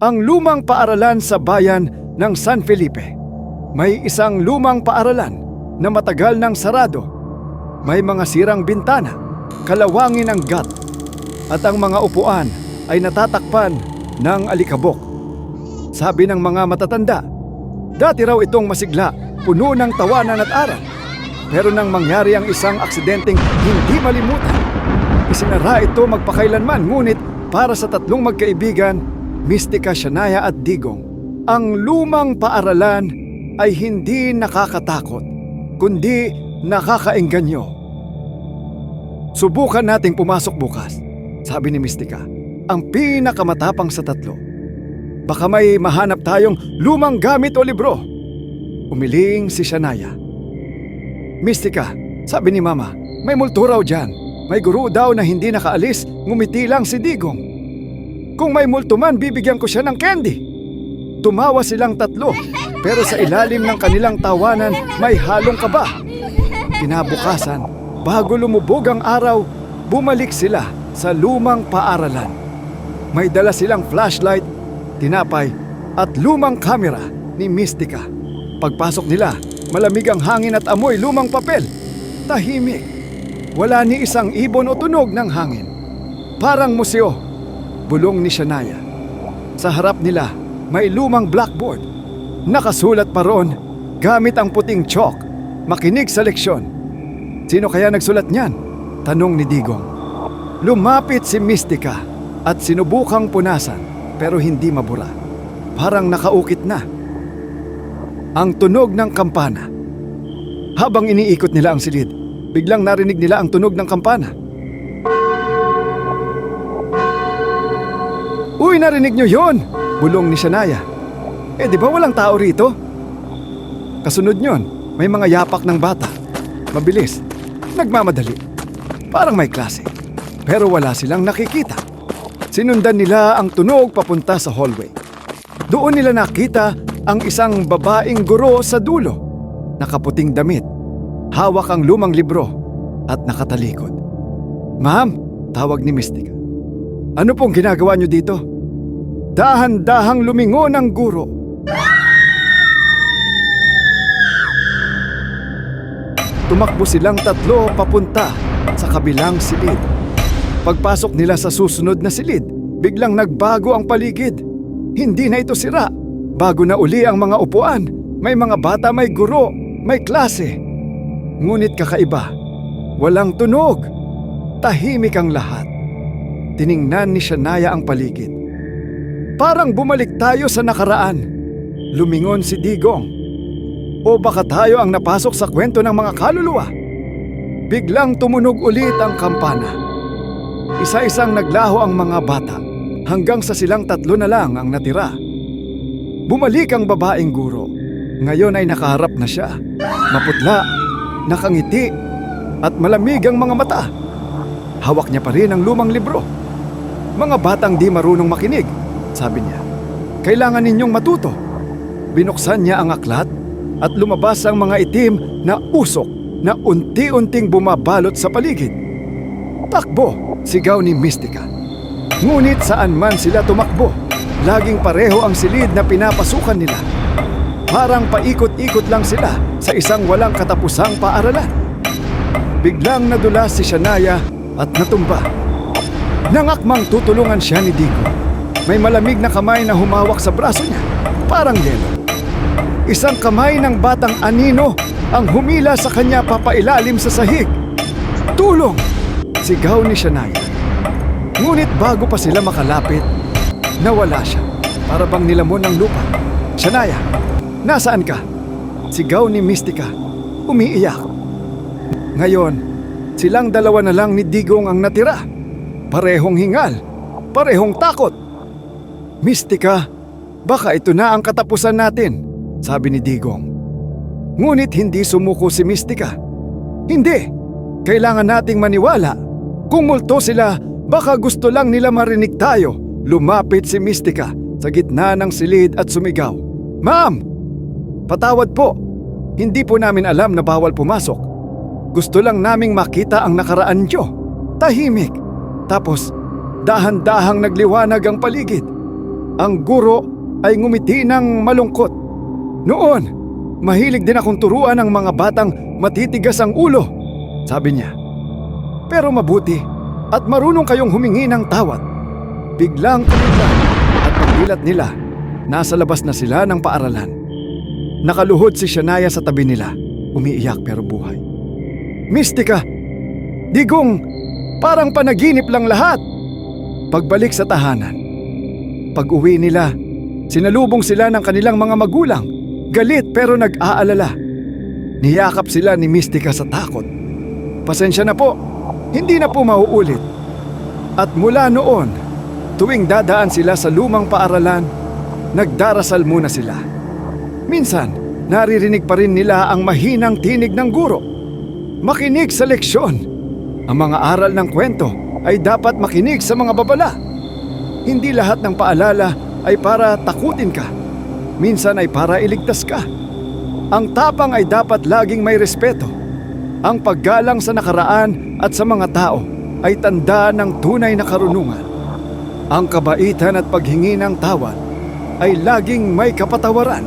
ang lumang paaralan sa bayan ng San Felipe. May isang lumang paaralan na matagal nang sarado. May mga sirang bintana, kalawangin ang gat, at ang mga upuan ay natatakpan ng alikabok. Sabi ng mga matatanda, dati raw itong masigla, puno ng tawanan at aral. Pero nang mangyari ang isang aksidenteng hindi malimutan, isinara ito magpakailanman ngunit para sa tatlong magkaibigan, Mistika, Shania at Digong, ang lumang paaralan ay hindi nakakatakot, kundi nakakaengganyo. Subukan nating pumasok bukas, sabi ni Mistika, ang pinakamatapang sa tatlo. Baka may mahanap tayong lumang gamit o libro. Umiling si Shania. Mistika, sabi ni Mama, may multo raw dyan. May guru daw na hindi nakaalis, ngumiti lang si Digong. Kung may multo man, bibigyan ko siya ng candy. Tumawa silang tatlo, pero sa ilalim ng kanilang tawanan may halong kaba. Kinabukasan, bago lumubog ang araw, bumalik sila sa lumang paaralan. May dala silang flashlight, tinapay, at lumang kamera ni Mystica. Pagpasok nila, malamig ang hangin at amoy lumang papel. Tahimik. Wala ni isang ibon o tunog ng hangin. Parang museo. Bulong ni Shania. Sa harap nila, may lumang blackboard. Nakasulat pa roon, gamit ang puting chalk. Makinig sa leksyon. Sino kaya nagsulat niyan? Tanong ni Digong. Lumapit si Mystica at sinubukang punasan pero hindi mabura. Parang nakaukit na. Ang tunog ng kampana. Habang iniikot nila ang silid, biglang narinig nila ang tunog ng kampana. Uy, narinig nyo yon! Bulong ni Shania. Eh di ba walang tao rito? Kasunod nyon, may mga yapak ng bata. Mabilis, nagmamadali. Parang may klase. Pero wala silang nakikita. Sinundan nila ang tunog papunta sa hallway. Doon nila nakita ang isang babaeng guro sa dulo. Nakaputing damit, hawak ang lumang libro at nakatalikod. Ma'am, tawag ni Mystica. Ano pong ginagawa niyo dito? Dahan-dahang lumingon ang guro. Tumakbo silang tatlo papunta sa kabilang silid. Pagpasok nila sa susunod na silid, biglang nagbago ang paligid. Hindi na ito sira. Bago na uli ang mga upuan, may mga bata, may guro, may klase. Ngunit kakaiba, walang tunog. Tahimik ang lahat. Tiningnan ni Shania ang paligid. Parang bumalik tayo sa nakaraan. Lumingon si Digong. O baka tayo ang napasok sa kwento ng mga kaluluwa? Biglang tumunog ulit ang kampana. Isa-isang naglaho ang mga bata hanggang sa silang tatlo na lang ang natira. Bumalik ang babaeng guro. Ngayon ay nakaharap na siya. Maputla, nakangiti, at malamig ang mga mata. Hawak niya pa rin ang lumang libro. Mga batang di marunong makinig, sabi niya. Kailangan ninyong matuto. Binuksan niya ang aklat at lumabas ang mga itim na usok na unti-unting bumabalot sa paligid. Takbo, sigaw ni Mystica. Ngunit saan man sila tumakbo, laging pareho ang silid na pinapasukan nila. Parang paikot-ikot lang sila sa isang walang katapusang paaralan. Biglang nadulas si Shania at natumba. Nangakmang tutulungan siya ni Dico. May malamig na kamay na humawak sa braso niya, parang yelo. Isang kamay ng batang anino ang humila sa kanya papailalim sa sahig. Tulong! Sigaw ni Shania. Ngunit bago pa sila makalapit, nawala siya. Para bang nilamon ng lupa. Shania, nasaan ka? Sigaw ni Mystica. Umiiyak. Ngayon, silang dalawa na lang ni Digong ang natira. Parehong hingal. Parehong takot. Mystica, baka ito na ang katapusan natin, sabi ni Digong. Ngunit hindi sumuko si Mystica. Hindi. Kailangan nating maniwala. Kung multo sila, baka gusto lang nila marinig tayo. Lumapit si Mystica sa gitna ng silid at sumigaw. Ma'am! Patawad po. Hindi po namin alam na bawal pumasok. Gusto lang naming makita ang nakaraan nyo. Tahimik. Tapos, dahan-dahang nagliwanag ang paligid. Ang guro ay ngumiti ng malungkot. Noon, mahilig din akong turuan ng mga batang matitigas ang ulo, sabi niya. Pero mabuti at marunong kayong humingi ng tawad. Biglang tumiglan at pagdilat nila, nasa labas na sila ng paaralan. Nakaluhod si Shania sa tabi nila, umiiyak pero buhay. Mistika! Digong, parang panaginip lang lahat. Pagbalik sa tahanan, pag-uwi nila, sinalubong sila ng kanilang mga magulang, galit pero nag-aalala. Niyakap sila ni Mistika sa takot. Pasensya na po, hindi na po mauulit. At mula noon, tuwing dadaan sila sa lumang paaralan, nagdarasal muna sila. Minsan, naririnig pa rin nila ang mahinang tinig ng guro. Makinig sa leksyon. Ang mga aral ng kwento ay dapat makinig sa mga babala. Hindi lahat ng paalala ay para takutin ka. Minsan ay para iligtas ka. Ang tapang ay dapat laging may respeto. Ang paggalang sa nakaraan at sa mga tao ay tanda ng tunay na karunungan. Ang kabaitan at paghingi ng tawad ay laging may kapatawaran.